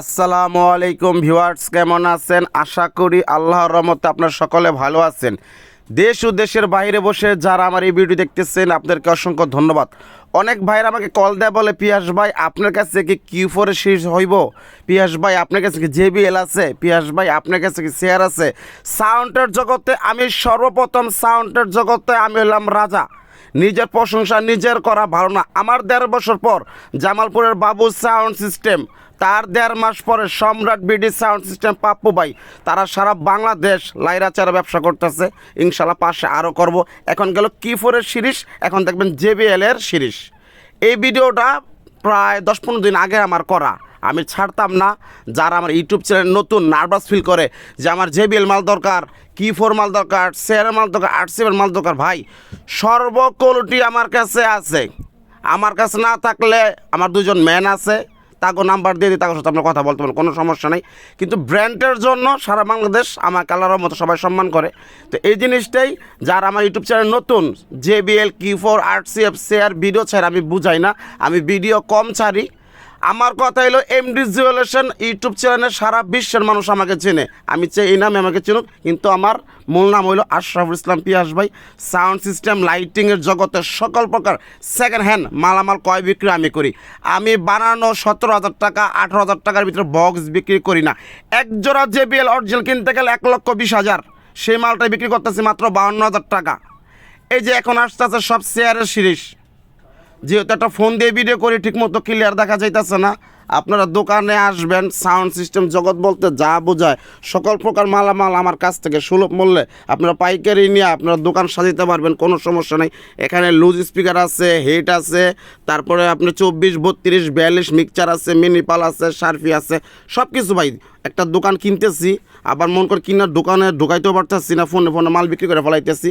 আসসালামু আলাইকুম ভিউয়ার্স, কেমন আছেন? আশা করি আল্লাহর রহমতে আপনার সকলে ভালো আছেন। দেশ ও দেশের বাইরে বসে যারা আমার এই ভিডিও দেখতেছেন, আপনাদেরকে অসংখ্য ধন্যবাদ। অনেক ভাইরা আমাকে কল দেয় বলে, পিয়াস ভাই, আপনার কাছে কি কিউ ফোরের শীর্ষ হইব? পিয়াস ভাই, আপনার কাছে কি জেবিএল আছে? পিয়াস ভাই, আপনার কাছে কি শেয়ার আছে? সাউন্ডের জগতে আমি সর্বপ্রথম সাউন্ডের জগতে আমি হলাম রাজা। নিজের প্রশংসা নিজের করা ভালো না। আমার দেড় বছর পর জামালপুরের বাবু সাউন্ড সিস্টেম, তার দেড় মাস পরে সম্রাট বিডি সাউন্ড সিস্টেম পাপ্পু ভাই, তারা সারা বাংলাদেশ লাইরাচারা ব্যবসা করতেছে। ইনশাল্লাহ পাশে আরও করব। এখন গেল কিফোরের সিরিজ, এখন দেখবেন জেবিএল এর সিরিজ। এই ভিডিওটা প্রায় দশ পনেরো দিন আগে আমার করা। আমি ছাড়তাম না। যারা আমার ইউটিউব চ্যানেল নতুন নার্ভাস ফিল করে যে আমার জেবিএল মাল দরকার কি ফোর মাল দরকার শেয়ার মাল দরকার আট সেভেন মাল দরকার, ভাই সর্বকোয়ালিটি আমার কাছে আছে। আমার কাছে না থাকলে আমার দুজন ম্যান আছে তাকে নাম্বার দিয়ে দিই তাদের সাথে আপনার কথা বলতে পারেন কোনো সমস্যা নেই। কিন্তু ব্র্যান্ডের জন্য সারা বাংলাদেশ আমার কালারের মতো সবাই সম্মান করে। তো এই জিনিসটাই যারা আমার ইউটিউব চ্যানেল নতুন জে বিএল কি ফোর আর সি এফ শেয়ার ভিডিও ছাড়া, আমি বুঝাই না। আমি ভিডিও কম ছাড়ি আমার কথা হলো এমডি জুয়েলেশন ইউটিউব চ্যানেলে সারা বিশ্বের মানুষ আমাকে চেনে। আমি চাই এই নামে আমাকে চিনুক, কিন্তু আমার মূল নাম হলো আশরাফুল ইসলাম পিয়াস ভাই। সাউন্ড সিস্টেম লাইটিংয়ের জগতে সকল প্রকার সেকেন্ড হ্যান্ড মালামাল কয় বিক্রি আমি করি। আমি বানানো সতেরো হাজার টাকা, আঠেরো হাজার টাকার ভিতরে বক্স বিক্রি করি না। এক জোড়া জেবিএল অরিজিনাল কিনতে গেলে এক লক্ষ বিশ হাজার। সেই মালটাই বিক্রি করতেছি মাত্র বাউন্ন হাজার টাকা। এই যে এখন আসতে আছে সব শেয়ারের সিরিজ। যেহেতু একটা ফোন দিয়ে ভিডিও করি, ঠিকমতো ক্লিয়ার দেখা যাইতেছে না। আপনারা দোকানে আসবেন সাউন্ড সিস্টেম জগৎ বলতে যা বোঝায়, সকল প্রকার মালামাল আমার কাছ থেকে সুলভ মূল্যে আপনারা পাইকারি নিয়ে আপনারা দোকান সাজাতে পারবেন, কোনো সমস্যা নেই। এখানে লুজ স্পিকার আছে হেড আছে, তারপরে আপনার চব্বিশ, বত্রিশ, বিয়াল্লিশ মিক্সচার আছে মিনিপাল আছে সার্ফি আছে সব কিছু ভাই। একটা দোকান কিনতেছি, আবার মন করে কিনার দোকানে ঢুকাইতেও পারতেছি না, ফোনে ফোনে মাল বিক্রি করে ফেলাইতেছি।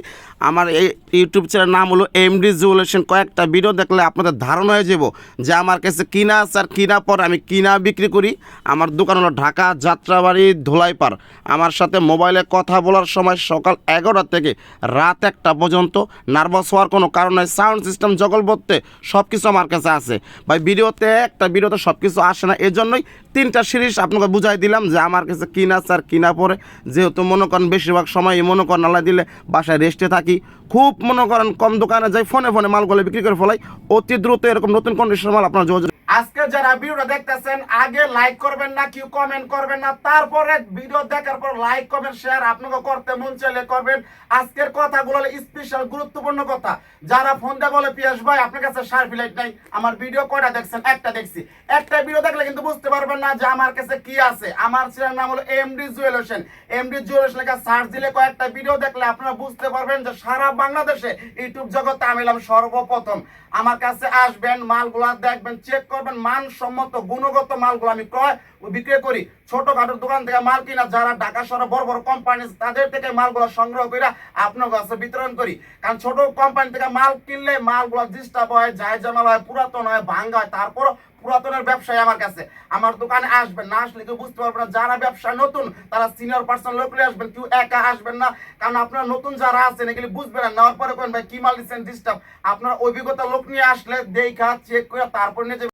আমার এই ইউটিউব চ্যানেল নাম হলো এমডি জুয়েলেশন কয়েকটা ভিডিও দেখলে আপনাদের ধারণা হয়ে যাব যে আমার কাছে কিনা আছে আর কিনা পর আমি কিনা বিক্রি করি। আমার দোকান হলো ঢাকা যাত্রাবাড়ি ধোলাইপাড়। আমার সাথে মোবাইলে কথা বলার সময় সকাল এগারোটা থেকে রাত একটা পর্যন্ত। নার্ভাস হওয়ার কোনো কারণ সাউন্ড সিস্টেম জগল বলতে সব কিছু আমার কাছে আছে। ভাই, ভিডিওতে একটা, ভিডিওতে সব কিছু আসে না, এজন্যই তিনটা সিরিজ আপনাকে বুঝাই দিলাম। যে আমার কাছে কিনা স্যার কিনা পরে। যেহেতু মনে করেন বেশিরভাগ সময় মনে করেন আলাই দিলে বাসায় রেস্টে থাকি। খুব মনে করেন কম দোকানে যাই, ফোনে ফোনে মালগুলো বিক্রি করে ফেলাই। অতি দ্রুত এরকম নতুন কন্ডিশনের মাল আপনার যোগাযোগ আজকে যারা ভিডিওটা দেখতেছেন, আগে লাইক করবেন না, কেউ কমেন্ট করবেন না, তারপরে ভিডিও দেখার পর লাইক কমেন্ট শেয়ার আপনাকে করতে মন চাইলে করবেন। আজকের কথাগুলো স্পেশাল গুরুত্বপূর্ণ কথা। যারা ফোন দিয়ে বলে, পিয়াস ভাই, আপনার কাছে শার্পি লাইট নাই, আমার ভিডিও কয়টা দেখছেন? একটা দেখছি। একটা ভিডিও দেখলে কিন্তু বুঝতে পারবেন না যে আমার কাছে কি আছে। আমার ছেলের নাম হলো এমডি জুয়েলেশন এমডি জুয়েলেশন লেখা সার্চ দিলে কয়েকটা ভিডিও দেখলে আপনারা বুঝতে পারবেন যে সারা বাংলাদেশে ইউটিউব জগতে আমি হলাম সর্বপ্রথম। আমার কাছে আসবেন, মালগুলা দেখবেন চেক করবেন মানসম্মত গুণগত মালগুলো আমি ক্রয় ও বিক্রি করি। ছোটখাটো দোকান থেকে মাল কিনা, যারা ঢাকা শহরে বড় বড় কোম্পানি তাদের থেকে মালগুলো সংগ্রহ করে আপনার কাছে বিতরণ করি। কারণ ছোট কোম্পানি থেকে মাল কিনলে মালগুলো ডিস্টার্ব হয় যায় জামাল হয়, পুরাতন হয়, ভাঙ্গা হয় তারপর পুরাতনের ব্যবসায়ী আমার কাছে। আমার দোকানে আসবেন, না আসলে কেউ বুঝতে পারবেন না, যারা ব্যবসা নতুন, তারা সিনিয়র পার্সন লোক আসবেন, কেউ একা আসবেন না। কারণ আপনারা নতুন যারা আছেন, এগুলি বুঝবেন না, নেওয়ার পরে কোন ভাই, কি মাল দিচ্ছেন ডিস্টার্ব আপনার অভিজ্ঞতা লোক নিয়ে আসলে দেখা চেক করে, তারপর নিয়ে।